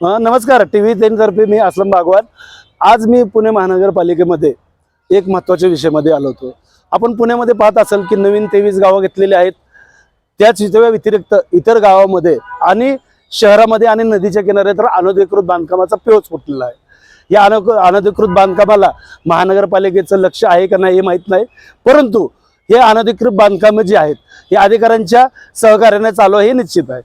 नमस्कार. T V तर्फे मी असलम भागवत. आज मी पुणे महानगरपालिकेमध्ये एक महत्त्वाच्या विषयामध्ये आलो होतो. आपण पुण्यामध्ये पाहत असाल की नवीन तेवीस गावं घेतलेली आहेत. त्याच त्या व्यतिरिक्त इतर गावामध्ये आणि शहरामध्ये आणि नदीच्या किनारे तर अनधिकृत बांधकामाचा पेवच फुटलेला आहे. या अन अनधिकृत बांधकामाला महानगरपालिकेचं लक्ष आहे का नाही हे माहीत नाही. परंतु हे अनधिकृत बांधकामं जी आहेत हे अधिकाऱ्यांच्या सहकार्याने चालू आहे हे निश्चित आहे.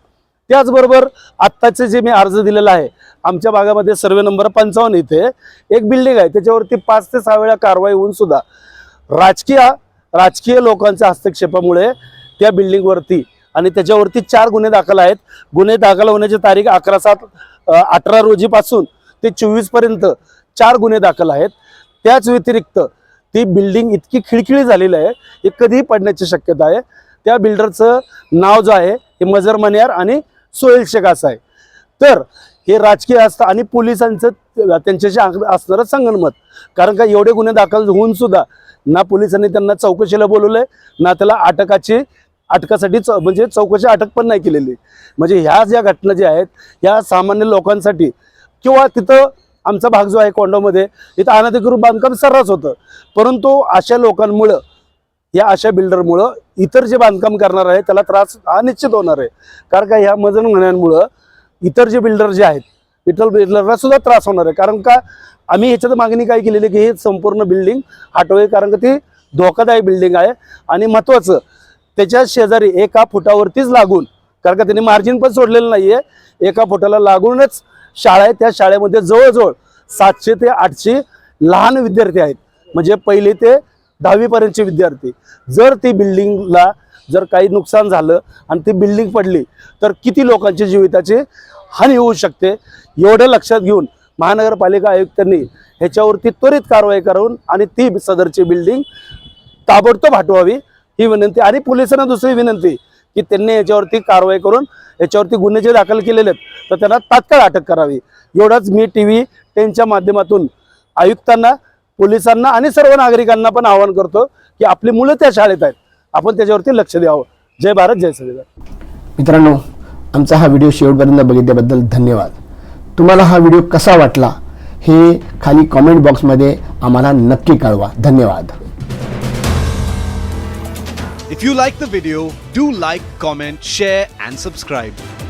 त्याचबरोबर आत्ताचे जे मी अर्ज दिलेला आहे आमच्या भागामध्ये सर्वे नंबर पंचावन्न इथे एक बिल्डिंग आहे त्याच्यावरती पाच ते सहा वेळा कारवाई होऊन सुद्धा राजकीय राजकीय लोकांच्या हस्तक्षेपामुळे त्या बिल्डिंगवरती आणि त्याच्यावरती चार गुन्हे दाखल आहेत. गुन्हे दाखल होण्याची तारीख अकरा सात अठरा रोजीपासून ते चोवीसपर्यंत चार गुन्हे दाखल आहेत. त्याच व्यतिरिक्त ती बिल्डिंग इतकी खिळखिळी झालेली आहे की कधीही पडण्याची शक्यता आहे. त्या बिल्डरचं नाव जो आहे हे मजर मनियार आणि सोहेल शेख असं आहे. तर हे राजकीय असतं आणि पोलिसांचं त्यांच्याशी असणारं संगणमत कारण का एवढे गुन्हे दाखल होऊन सुद्धा ना पोलिसांनी त्यांना चौकशीला बोलवलंय ना त्याला अटकाची अटकासाठी चौ म्हणजे चौकशी अटक पण नाही केलेली. म्हणजे ह्या ज्या घटना ज्या आहेत ह्या सामान्य लोकांसाठी किंवा तिथं आमचा भाग जो आहे कोंडोमध्ये तिथं अनधिकृत बांधकाम सर्रास होतं. परंतु अशा लोकांमुळं या अशा बिल्डरमुळं इतर जे बांधकाम करणार आहे त्याला त्रास हा निश्चित होणार आहे. कारण का ह्या मजन म्हणण्यामुळं इतर जे बिल्डर जे आहेत विठ्ठल बिल्डरला सुद्धा त्रास होणार आहे. कारण का आम्ही ह्याच्यात मागणी काय केलेली की हे संपूर्ण बिल्डिंग हटवे कारण का ती धोकादायक बिल्डिंग आहे आणि महत्त्वाचं त्याच्या शेजारी एका फुटावरतीच लागून कारण का त्यांनी मार्जिन पण सोडलेलं नाहीये एका फुटाला लागूनच शाळा आहे. त्या शाळेमध्ये जवळजवळ सातशे ते आठशे लहान विद्यार्थी आहेत. म्हणजे पहिले ते दहावीपर्यंतचे विद्यार्थी. जर ती बिल्डिंगला जर काही नुकसान झालं आणि ती बिल्डिंग पडली तर किती लोकांची जीविताची हानी होऊ शकते? एवढं लक्षात घेऊन महानगरपालिका आयुक्तांनी ह्याच्यावरती त्वरित कारवाई करून आणि ती सदरची बिल्डिंग ताबडतोब हटवावी ही विनंती. आणि पोलिसांना दुसरी विनंती की त्यांनी याच्यावरती कारवाई करून याच्यावरती गुन्हे जे दाखल केलेले आहेत तर त्यांना तात्काळ अटक करावी. एवढंच मी टी व्ही टेनच्या माध्यमातून आयुक्तांना पोलिसांना आणि सर्व नागरिकांना पण आवाहन करतो की आपली मुलं त्या शाळेत आहेत. आपण त्याच्यावरती लक्ष द्यावं. जय भारत जय संविधान. मित्रांनो आमचा हा व्हिडिओ शेवटपर्यंत बघितल्याबद्दल धन्यवाद. तुम्हाला हा व्हिडिओ कसा वाटला हे खाली कॉमेंट बॉक्समध्ये आम्हाला नक्की कळवा. धन्यवाद. If you like the video, do like, comment, share, and subscribe.